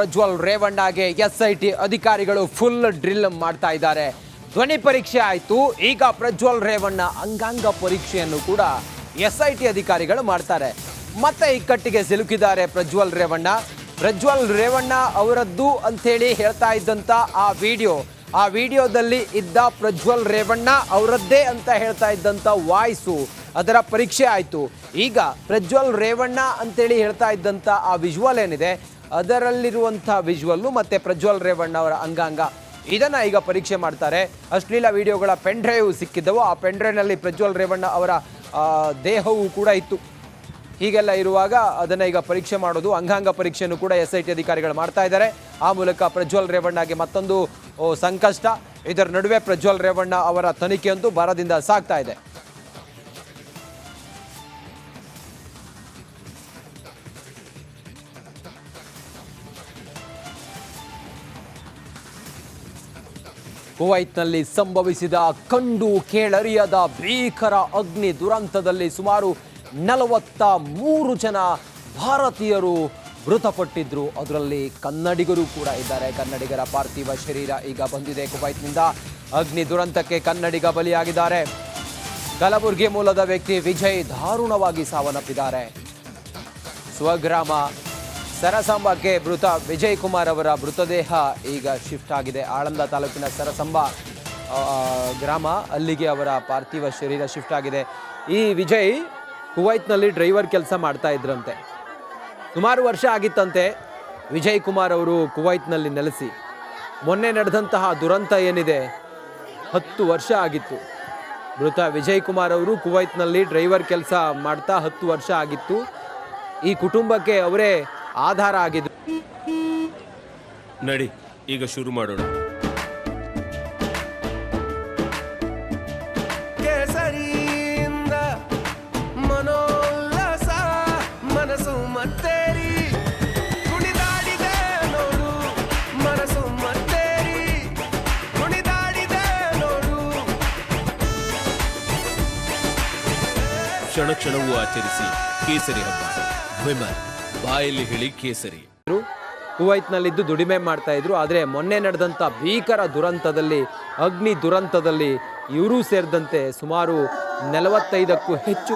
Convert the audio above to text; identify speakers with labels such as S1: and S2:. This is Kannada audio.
S1: ಪ್ರಜ್ವಲ್ ರೇವಣ್ಣಗೆ ಎಸ್ ಐ ಟಿ ಅಧಿಕಾರಿಗಳು ಫುಲ್ ಡ್ರಿಲ್ ಮಾಡ್ತಾ ಇದ್ದಾರೆ. ಧ್ವನಿ ಪರೀಕ್ಷೆ ಆಯಿತು. ಈಗ ಪ್ರಜ್ವಲ್ ರೇವಣ್ಣ ಅಂಗಾಂಗ ಪರೀಕ್ಷೆಯನ್ನು ಕೂಡ ಎಸ್ ಐ ಟಿ ಅಧಿಕಾರಿಗಳು ಮಾಡ್ತಾರೆ. ಮತ್ತೆ ಇಕ್ಕಟ್ಟಿಗೆ ಸಿಲುಕಿದ್ದಾರೆ ಪ್ರಜ್ವಲ್ ರೇವಣ್ಣ. ಪ್ರಜ್ವಲ್ ರೇವಣ್ಣ ಅವರದ್ದು ಅಂಥೇಳಿ ಹೇಳ್ತಾ ಇದ್ದಂಥ ಆ ವಿಡಿಯೋ. ಆ ವಿಡಿಯೋದಲ್ಲಿ ಇದ್ದ ಪ್ರಜ್ವಲ್ ರೇವಣ್ಣ ಅವರದ್ದೇ ಅಂತ ಹೇಳ್ತಾ ಇದ್ದಂಥ ವಾಯ್ಸು ಅದರ ಪರೀಕ್ಷೆ ಆಯಿತು. ಈಗ ಪ್ರಜ್ವಲ್ ರೇವಣ್ಣ ಅಂತೇಳಿ ಹೇಳ್ತಾ ಇದ್ದಂಥ ಆ ವಿಜುವಲ್ ಏನಿದೆ? ಅದರಲ್ಲಿರುವಂಥ ವಿಜುವಲ್ಲು ಮತ್ತು ಪ್ರಜ್ವಲ್ ರೇವಣ್ಣ ಅವರ ಅಂಗಾಂಗ. ಇದನ್ನು ಈಗ ಪರೀಕ್ಷೆ ಮಾಡ್ತಾರೆ. ಅಶ್ಲೀಲ ವಿಡಿಯೋಗಳ ಪೆನ್ ಡ್ರೈವ್ ಸಿಕ್ಕಿದ್ದವು. ಆ ಪೆನ್ ಡ್ರೈವ್ನಲ್ಲಿ ಪ್ರಜ್ವಲ್ ರೇವಣ್ಣ ಅವರ ದೇಹವು ಕೂಡ ಇತ್ತು. ಹೀಗೆಲ್ಲ ಇರುವಾಗ ಅದನ್ನು ಈಗ ಪರೀಕ್ಷೆ ಮಾಡೋದು. ಅಂಗಾಂಗ ಪರೀಕ್ಷೆಯನ್ನು ಕೂಡ ಎಸ್ ಐ ಟಿ ಅಧಿಕಾರಿಗಳು ಮಾಡ್ತಾ ಇದ್ದಾರೆ. ಆ ಮೂಲಕ ಪ್ರಜ್ವಲ್ ರೇವಣ್ಣಗೆ ಮತ್ತೊಂದು ಸಂಕಷ್ಟ. ಇದರ ನಡುವೆ ಪ್ರಜ್ವಲ್ ರೇವಣ್ಣ ಅವರ ತನಿಖೆಯಂತೂ ಭರದಿಂದ ಸಾಗ್ತಾ ಇದೆ. ಕುವೈತ್ನಲ್ಲಿ ಸಂಭವಿಸಿದ ಕಂಡು ಕೇಳರಿಯದ ಭೀಕರ ಅಗ್ನಿ ದುರಂತದಲ್ಲಿ ಸುಮಾರು ನಲವತ್ತ ಮೂರು ಜನ ಭಾರತೀಯರು ಮೃತಪಟ್ಟಿದ್ರು. ಅದರಲ್ಲಿ ಕನ್ನಡಿಗರು ಕೂಡ ಇದ್ದಾರೆ. ಕನ್ನಡಿಗರ ಪಾರ್ಥಿವ ಶರೀರ ಈಗ ಬಂದಿದೆ ಕುವೈತ್ನಿಂದ. ಅಗ್ನಿ ದುರಂತಕ್ಕೆ ಕನ್ನಡಿಗ ಬಲಿಯಾಗಿದ್ದಾರೆ. ಕಲಬುರಗಿ ಮೂಲದ ವ್ಯಕ್ತಿ ವಿಜಯ್ ದಾರುಣವಾಗಿ ಸಾವನ್ನಪ್ಪಿದ್ದಾರೆ. ಸ್ವಗ್ರಾಮ ಸರಸಂಬಕ್ಕೆ ಮೃತ ವಿಜಯ್ ಕುಮಾರ್ ಅವರ ಮೃತದೇಹ ಈಗ ಶಿಫ್ಟ್ ಆಗಿದೆ. ಆಳಂದ ತಾಲೂಕಿನ ಸರಸಂಬ ಗ್ರಾಮ, ಅಲ್ಲಿಗೆ ಅವರ ಪಾರ್ಥಿವ ಶರೀರ ಶಿಫ್ಟ್ ಆಗಿದೆ. ಈ ವಿಜಯ್ ಕುವೈತ್ನಲ್ಲಿ ಡ್ರೈವರ್ ಕೆಲಸ ಮಾಡ್ತಾ ಇದ್ರಂತೆ. ಸುಮಾರು ವರ್ಷ ಆಗಿತ್ತಂತೆ ವಿಜಯ್ ಕುಮಾರ್ ಅವರು ಕುವೈತ್ನಲ್ಲಿ ನೆಲೆಸಿ. ಮೊನ್ನೆ ನಡೆದಂತಹ ದುರಂತ ಏನಿದೆ, ಹತ್ತು ವರ್ಷ ಆಗಿತ್ತು. ಮೃತ ವಿಜಯ್ ಕುಮಾರ್ ಅವರು ಕುವೈತ್ನಲ್ಲಿ ಡ್ರೈವರ್ ಕೆಲಸ ಮಾಡ್ತಾ ಹತ್ತು ವರ್ಷ ಆಗಿತ್ತು. ಈ ಕುಟುಂಬಕ್ಕೆ ಅವರೇ ಆಧಾರ ಆಗಿದ್ದು
S2: ನಡಿ ಈಗ ಶುರು ಮಾಡೋಣ.
S3: ಕೇಸರಿಯಿಂದ ಮನೋಲ್ಲಾಸ ಮನಸ್ಸು ಮತ್ತೇರಿ. ಕುಣಿದಾಡಿದೆ ನೋಡು ಮನಸ್ಸು ಮತ್ತೇರಿ. ಕುಣಿದಾಡಿದೆ ನೋಡು.
S2: ಕ್ಷಣ ಕ್ಷಣವೂ ಆಚರಿಸಿ ಕೇಸರಿ ಹಬ್ಬ. ವಿಮಲ್ ಬಾಯಲ್ಲಿ ಹೇಳಿ ಕೇಸರಿ.
S1: ಕುವೈತ್ನಲ್ಲಿದ್ದು ದುಡಿಮೆ ಮಾಡ್ತಾ ಇದ್ರು, ಆದರೆ ಮೊನ್ನೆ ನಡೆದಂಥ ಭೀಕರ ದುರಂತದಲ್ಲಿ, ಅಗ್ನಿ ದುರಂತದಲ್ಲಿ ಇವರೂ ಸೇರಿದಂತೆ ಸುಮಾರು ನಲವತ್ತೈದಕ್ಕೂ ಹೆಚ್ಚು